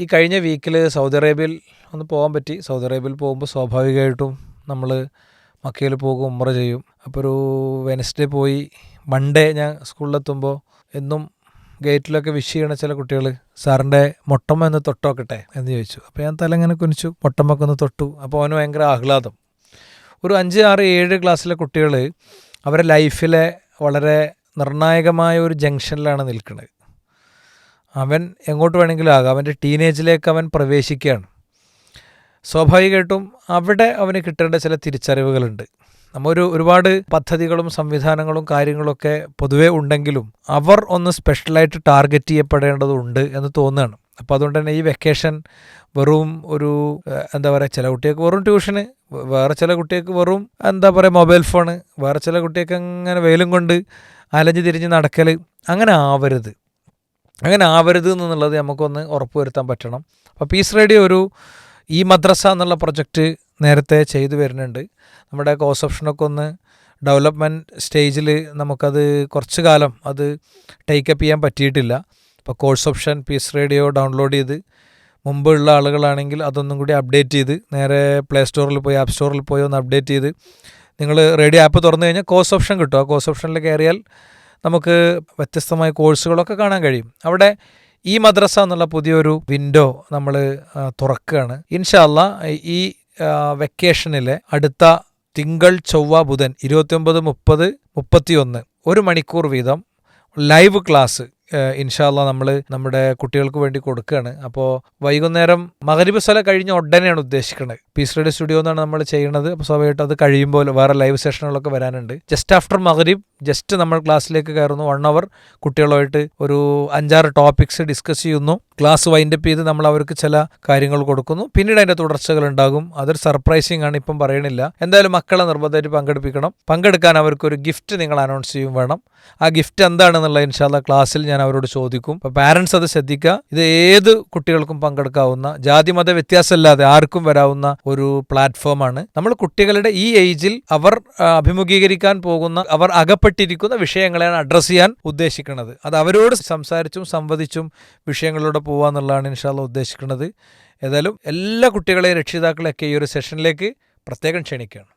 ഈ കഴിഞ്ഞ വീക്കിൽ സൗദി അറേബ്യയിൽ ഒന്ന് പോകാൻ പറ്റി. സൗദി അറേബ്യയിൽ പോകുമ്പോൾ സ്വാഭാവികമായിട്ടും നമ്മൾ മക്കയിൽ പോകും ഉമ്ര ചെയ്യും. അപ്പോൾ ഒരു വെനസ്ഡേ പോയി മൺഡേ ഞാൻ സ്കൂളിലെത്തുമ്പോൾ എന്നും ഗേറ്റിലൊക്കെ വിഷ് ചെയ്യണ ചില കുട്ടികൾ സാറിന്റെ മൊട്ടമ്മ ഒന്ന് തൊട്ടോക്കട്ടെ? എന്ന് ചോദിച്ചു. അപ്പോൾ ഞാൻ തല ഇങ്ങനെ കുനിച്ചു മൊട്ടമ്മക്ക് ഒന്ന് തൊട്ടു. അപ്പോൾ അവന് ഭയങ്കര ആഹ്ലാദം. ഒരു അഞ്ച് ആറ് ഏഴ് ക്ലാസ്സിലെ കുട്ടികൾ അവരുടെ ലൈഫിലെ വളരെ നിർണായകമായ ഒരു ജംഗ്ഷനിലാണ് നിൽക്കുന്നത് അവൻ എങ്ങോട്ട് വേണമെങ്കിലും ആകാം. അവന്റെ ടീനേജിലേക്ക് അവൻ പ്രവേശിക്കുകയാണ്. സ്വാഭാവികമായിട്ടും അവിടെ അവന് കിട്ടേണ്ട ചില തിരിച്ചറിവുകളുണ്ട്. നമ്മൊരു ഒരുപാട് പദ്ധതികളും സംവിധാനങ്ങളും കാര്യങ്ങളൊക്കെ പൊതുവേ ഉണ്ടെങ്കിലും അവർ ഒന്ന് സ്പെഷ്യലായിട്ട് ടാർഗറ്റ് ചെയ്യപ്പെടേണ്ടതുണ്ട് എന്ന് തോന്നുകയാണ്. അപ്പോൾ അതുകൊണ്ട് തന്നെ ഈ വെക്കേഷൻ വെറും ഒരു എന്താ പറയുക ചില കുട്ടികൾക്ക് വെറും ട്യൂഷന് വേറെ ചില കുട്ടികൾക്ക് വെറും എന്താ പറയുക മൊബൈൽ ഫോണ് വേറെ ചില കുട്ടികൾക്ക് അങ്ങനെ വെയിലും കൊണ്ട് അലഞ്ഞ് തിരിഞ്ഞ് നടക്കൽ അങ്ങനെ ആവരുത്. അങ്ങനെ ആവരുത് എന്നുള്ളത് നമുക്കൊന്ന് ഉറപ്പുവരുത്താൻ പറ്റണം. അപ്പോൾ പീസ് റേഡിയോ ഒരു ഈ മദ്രസ എന്നുള്ള പ്രൊജക്റ്റ് നേരത്തെ ചെയ്തു വരുന്നുണ്ട്. നമ്മുടെ കോഴ്സ് ഓപ്ഷനൊക്കെ ഒന്ന് ഡെവലപ്മെന്റ് സ്റ്റേജിൽ നമുക്കത് കുറച്ച് കാലം അത് ടേക്കപ്പ് ചെയ്യാൻ പറ്റിയിട്ടില്ല. അപ്പോൾ course option peace radio download ചെയ്ത് മുമ്പുള്ള ആളുകളാണെങ്കിൽ അതൊന്നും കൂടി അപ്ഡേറ്റ് ചെയ്ത് നേരെ പ്ലേ സ്റ്റോറിൽ പോയി ആപ്പ് സ്റ്റോറിൽ പോയി ഒന്ന് അപ്ഡേറ്റ് ചെയ്ത് നിങ്ങൾ റേഡിയോ ആപ്പ് തുറന്നു കഴിഞ്ഞാൽ കോഴ്സ് ഓപ്ഷൻ കിട്ടും. ആ കോഴ്സ് ഓപ്ഷനിൽ കയറിയാൽ നമുക്ക് വ്യത്യസ്തമായ കോഴ്സുകളൊക്കെ കാണാൻ കഴിയും. അവിടെ ഈ മദ്രസ എന്നുള്ള പുതിയൊരു വിൻഡോ നമ്മൾ തുറക്കുകയാണ്. ഇൻഷാല്ല ഈ വെക്കേഷനിലെ അടുത്ത തിങ്കൾ ചൊവ്വ ബുധൻ ഇരുപത്തിയൊമ്പത് മുപ്പത് മുപ്പത്തിയൊന്ന് ഒരു മണിക്കൂർ വീതം ലൈവ് ക്ലാസ് ഇൻഷാല്ല നമ്മൾ നമ്മുടെ കുട്ടികൾക്ക് വേണ്ടി കൊടുക്കുകയാണ്. അപ്പോൾ വൈകുന്നേരം മകരീബ് സ്വല കഴിഞ്ഞ ഉടനെയാണ് ഉദ്ദേശിക്കുന്നത് പീസ് റേഡിയോ സ്റ്റുഡിയോ എന്നാണ് നമ്മൾ ചെയ്യുന്നത് അപ്പോൾ സ്വാഭാവികമായിട്ട് അത് കഴിയുമ്പോൾ വേറെ ലൈവ് സെഷനുകളൊക്കെ വരാനുണ്ട്. ജസ്റ്റ് ആഫ്റ്റർ മകരീബ് ജസ്റ്റ് നമ്മൾ ക്ലാസ്സിലേക്ക് കയറുന്നു. വൺ അവർ കുട്ടികളുമായിട്ട് ഒരു അഞ്ചാറ് ടോപ്പിക്സ് ഡിസ്കസ് ചെയ്യുന്നു. ക്ലാസ് വൈൻഡപ്പ് ചെയ്ത് നമ്മൾ അവർക്ക് ചില കാര്യങ്ങൾ കൊടുക്കുന്നു. പിന്നീട് അതിന്റെ തുടർച്ചകൾ ഉണ്ടാകും. അതൊരു സർപ്രൈസിങ് ആണ് ഇപ്പം പറയണില്ല. എന്തായാലും മക്കളെ നിർബന്ധമായിട്ട് പങ്കെടുപ്പിക്കണം. പങ്കെടുക്കാൻ അവർക്കൊരു ഗിഫ്റ്റ് നിങ്ങൾ അനൗൺസ് ചെയ്യും വേണം. ആ ഗിഫ്റ്റ് എന്താണെന്നുള്ള ഇൻഷാല്ല ക്ലാസ്സിൽ ഞാൻ അവരോട് ചോദിക്കും. അപ്പോൾ പാരൻസ് അത് ശ്രദ്ധിക്കുക. ഇത് ഏത് കുട്ടികൾക്കും പങ്കെടുക്കാവുന്ന ജാതി മത വ്യത്യാസമില്ലാതെ ആർക്കും വരാവുന്ന ഒരു പ്ലാറ്റ്ഫോമാണ്. നമ്മൾ കുട്ടികളുടെ ഈ ഏജിൽ അവർ അഭിമുഖീകരിക്കാൻ പോകുന്ന അവർ അകപ്പെട്ടിരിക്കുന്ന വിഷയങ്ങളെയാണ് അഡ്രസ്സ് ചെയ്യാൻ ഉദ്ദേശിക്കുന്നത്. അത് അവരോട് സംസാരിച്ചും സംവദിച്ചും വിഷയങ്ങളിലൂടെ പോകുക എന്നുള്ളതാണ് ഇൻഷാല്ല ഉദ്ദേശിക്കുന്നത്. ഏതായാലും എല്ലാ കുട്ടികളെയും രക്ഷിതാക്കളെയൊക്കെ ഈ ഒരു സെഷനിലേക്ക് പ്രത്യേകം ക്ഷണിക്കുകയാണ്.